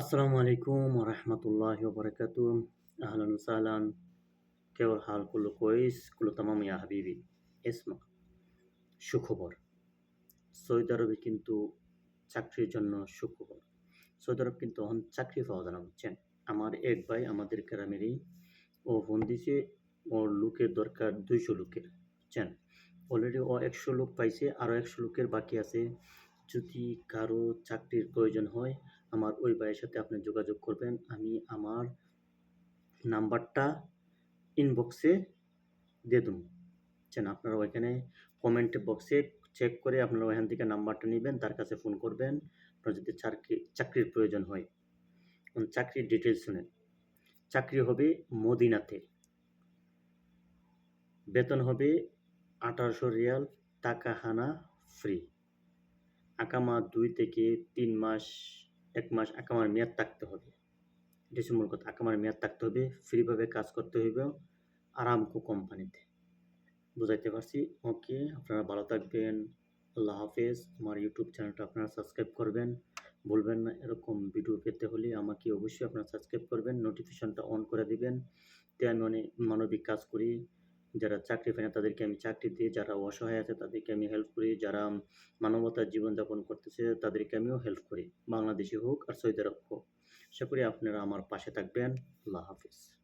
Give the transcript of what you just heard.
আসসালামু আলাইকুম রহমতুল্লাহ বরকাত আহলান সাহলান। কেউল হাল কুলু কইস কুলু তামাম ইয়া হাবিবি। এসমা, সুখবর। সৌদি আরবে কিন্তু চাকরির জন্য সুখবর। সৌদি আরব কিন্তু এখন চাকরি পাওয়া জানা বুঝছেন? আমার এক ভাই আমাদের গ্রামেরই, ও ফোন দিছে, ওর লোকের দরকার দুইশো লোকের চেন অলরেডি ও একশো লোক পাইছে আরও একশো লোকের বাকি আছে। যদি কারও চাকরির প্রয়োজন হয়, আমার ওই ভাইয়ের সাথে আপনি যোগাযোগ করবেন। আমি আমার নাম্বারটা ইনবক্সে দিয়ে দেবো। বুঝছেন আপনারা ওইখানে কমেন্ট বক্সে চেক করে আপনারা ওইখান থেকে নাম্বারটা নেবেন, তার কাছে ফোন করবেন। আপনার যদি চাকরি, চাকরির প্রয়োজন হয়। চাকরির ডিটেলস শুনেন। চাকরি হবে মদিনাতে। বেতন হবে আঠারোশো রিয়াল টাকা হানা ফ্রি আকামা দুই থেকে তিন মাস, এক মাস আকামার মেয়াদ থাকতে হবে। এটা মূল কথা। আকামার মেয়াদ থাকতে হবে, ফ্রিভাবে কাজ করতে হইবে আরামকো কোম্পানিতে। বুঝাইতে পারছি? ওকে, আপনারা ভালো থাকবেন। আল্লাহ হাফেজ। আমার ইউটিউব চ্যানেলটা আপনারা সাবস্ক্রাইব করবেন। বলবেন না, এরকম ভিডিও পেতে হলে আমাকে অবশ্যই আপনারা সাবস্ক্রাইব করবেন, নোটিফিকেশনটা অন করে দিবেন। তে আমি অনেক মানবিক কাজ করি। যারা চাকরি পায় না, তাদেরকে আমি চাকরি দিই যারা অসহায় আছে, তাদেরকে আমি হেল্প করি। যারা মানবতার জীবনযাপন করতেছে, তাদেরকে আমিও হেল্প করি। বাংলাদেশি হোক আর সৌদি আরব হোক। আশা করি আপনারা আমার পাশে থাকবেন। আল্লাহ হাফিজ।